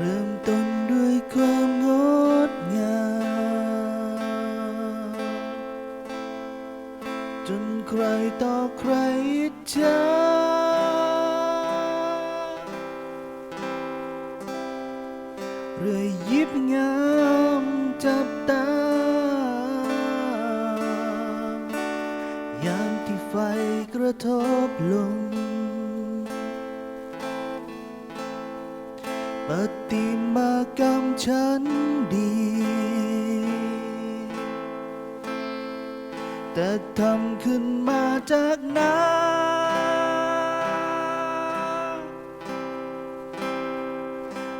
เริ่มต้นด้วยความงดงามจนใครต่อใครจฉาเรื่อยยิบงามจับตายามที่ไฟกระทบลง ปฏิมากรรมฉันดี แต่ทำขึ้นมาจากน้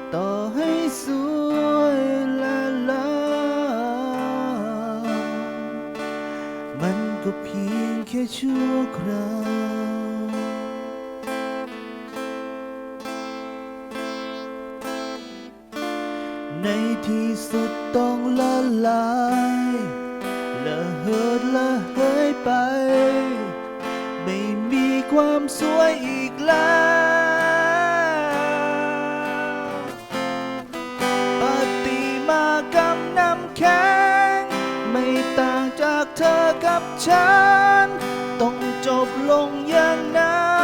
ำต่อให้สวยละลามันก็เพียงแค่ชั่วคราว ในที่สุดต้องละลายละเหิดละเหยไป ไม่มีความสวยอีกแล้วปฏิมากรรมน้ำแข็ง ไม่ต่างจากเธอกับฉัน ต้องจบลงอย่างนั้น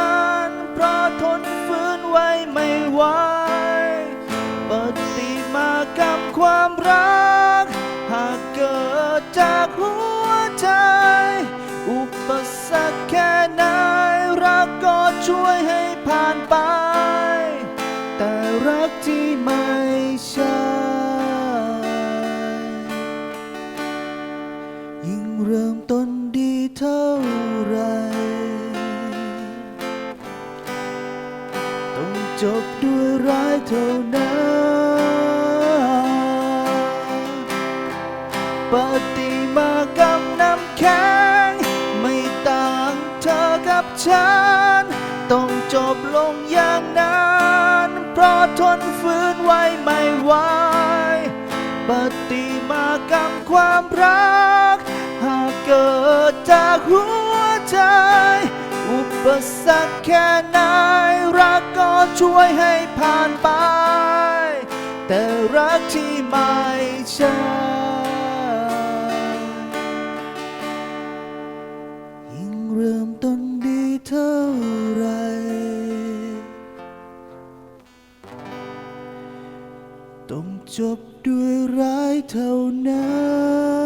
ความรัก หากเกิดจากหัวใจ อุปสรรคแค่ไหนรักก็ช่วยให้ผ่านไป แต่รักที่ไม่ใช่ยิ่งเริ่มต้นดีเท่าไหรต้องจบด้วยร้ายเท่านั้น ปฏิมากรรมน้ำแข็ง ไม่ต่างเธอกับฉัน ต้องจบลงอย่างนั้น เพราะทนฝืนไว้ไม่ไหวปฏิมากรรมความรัก หากเกิดจากหัวใจ อุปสรรคแค่ไหนรักก็ช่วยให้ผ่านไป แต่รักที่ไม่ใช่ ต้องจบด้วยร้ายเท่านั้น